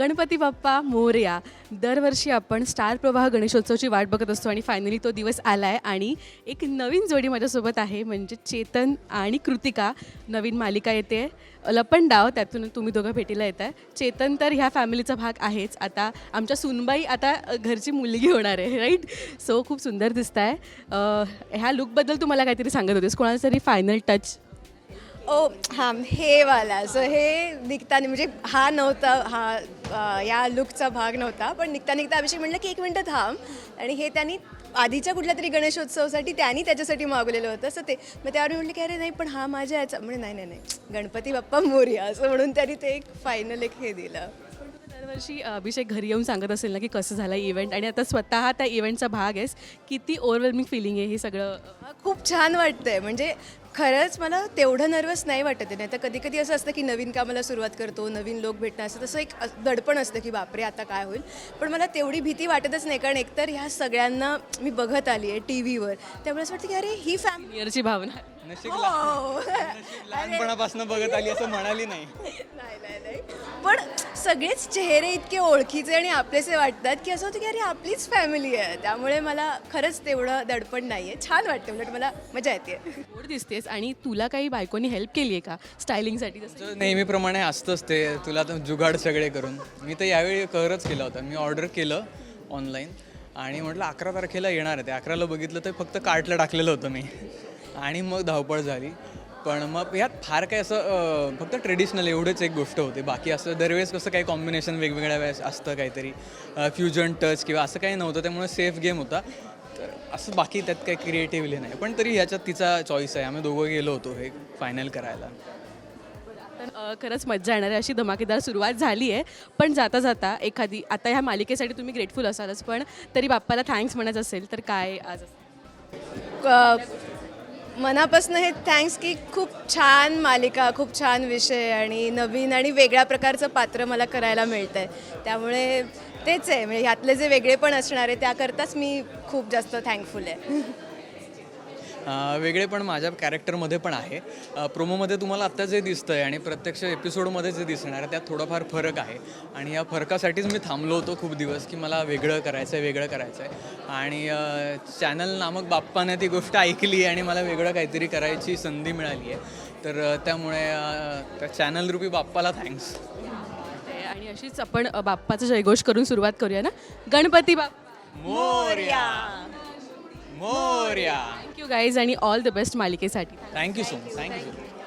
गणपती बाप्पा मोरया. दरवर्षी आपण स्टार प्रवाह गणेशोत्सवची वाट बघत असतो आणि फायनली तो दिवस आला आहे आणि एक नवीन जोडी माझ्यासोबत आहे म्हणजे चेतन आणि कृतिका. नवीन मालिका येते. लपंडाव त्यातून तुम्ही दोघं भेटीला येत आहे चेतन तर ह्या फॅमिलीचा भाग आहेच. आता आमच्या सुनबाई आता घरची मुलगी होणार आहे राईट सो खूप सुंदर दिसत आहे ह्या लुकबद्दल तुम्हाला काहीतरी सांगत होतेस. कोणाचा तरी फायनल टच ओ हां हे वाला. सो हे निघताना म्हणजे हा नव्हता हा अ, या लुकचा भाग नव्हता. पण निघता निघता अभिषेक म्हणलं की एक मिनटं थांब. आणि हे त्यांनी आधीच्या कुठल्या तरी गणेशोत्सवासाठी त्यांनी त्याच्यासाठी मागवलेलं होतं. असं ते मग त्यावर मी म्हटलं की अरे नाही पण हा माझ्या याचा. म्हणजे नाही नाही नाही. गणपती बाप्पा मोर्या. असं म्हणून त्यांनी ते एक फायनल एक हे दिलं. दरवर्षी अ, अभिषेक घरी येऊन सांगत असेल ना की कसं झालं इव्हेंट आणि आता स्वतः त्या इव्हेंटचा भाग आहेस. किती ओव्हरवेल्मिंग फिलिंग आहे हे सगळं? खूप छान वाटतंय. म्हणजे खरंच मला तेवढं नर्वस नाही वाटत आहे. नाही तर कधी कधी असं असतं की नवीन कामाला सुरुवात करतो नवीन लोक भेटणं असं तसं एक दडपण असतं की बापरे आता काय होईल? पण मला तेवढी भीती वाटतच नाही. कारण एकतर ह्या सगळ्यांना मी बघत आली आहे टी व्हीवर त्यामुळे असं वाटतं की अरे ही फॅमिली नियरची भावना. हो. लहानपणापासून बघत आली असं म्हणाली नाही. नाही नाही नाही. पण सगळेच चेहरे इतके ओळखीचे आणि आपलेसे वाटतात की असं होतं की अरे आपलीच फॅमिली आहे. त्यामुळे मला खरंच तेवढं दडपण नाही आहे छान वाटतं उलट मला मजा येते गोड दिसतेस आणि तुला काही बायकोनी हेल्प केली आहे का? स्टायलिंगसाठी जसं नेहमीप्रमाणे असतंच ते. तुला तर जुगाड सगळे करून. मी तर यावेळी कहरच केला होता. मी ऑर्डर केलं ऑनलाईन आणि म्हटलं अकरा तारखेला येणार आहे. ते अकराला बघितलं तर फक्त कार्टला टाकलेलं होतं मी. आणि मग धावपळ झाली. पण मग ह्यात फार काय असं फक्त ट्रेडिशनल एवढंच एक गोष्ट होती. बाकी असं दरवेळेस कसं काही कॉम्बिनेशन वेगवेगळ्या वेळेस असतं काहीतरी. फ्युजन टच किंवा असं काही नव्हतं त्यामुळे सेफ गेम होता. तर असं बाकी त्यात काही क्रिएटिव्हली नाही. पण तरी ह्याच्यात तिचा चॉईस आहे. आम्ही दोघं गेलो होतो हे फायनल करायला. तर खरंच मज्जा येणार आहे अशी धमाकेदार सुरुवात झाली आहे. पण जाता जाता एखादी आता ह्या मालिकेसाठी तुम्ही ग्रेटफुल असालच पण तरी बाप्पाला थँक्स म्हणायचं असेल तर काय आज? क- मनापासून हे थँक्स की खूप छान मालिका खूप छान विषय आणि नवीन आणि वेगळ्या प्रकारचं पात्र मला करायला मिळतं आहे त्यामुळे तेच आहे म्हणजे ह्यातले जे वेगळे पण असणार आहे त्याकरताच मी खूप जास्त थँकफुल आहे. वेगळे पण माझ्या कॅरेक्टरमध्ये पण आहे. प्रोमोमध्ये तुम्हाला आत्ता जे दिसतं आहे आणि प्रत्यक्ष एपिसोडमध्ये जे दिसणार आहे त्यात थोडाफार फरक आहे. आणि या फरकासाठीच मी थांबलो होतो खूप दिवस की मला वेगळं करायचं आहे वेगळं करायचं आहे आणि चॅनल नामक बाप्पाने ती गोष्ट ऐकली आणि मला वेगळं काहीतरी करायची संधी मिळाली आहे. तर त्यामुळे त्या चॅनल रूपी बाप्पाला थँक्स आणि अशीच आपण बाप्पाचा जयघोष करून सुरुवात करूया ना? Ganpati Bappa. Morya. Thank you guys आणि ऑल द बेस्ट मालिकेसाठी. Thank you so much thank you so much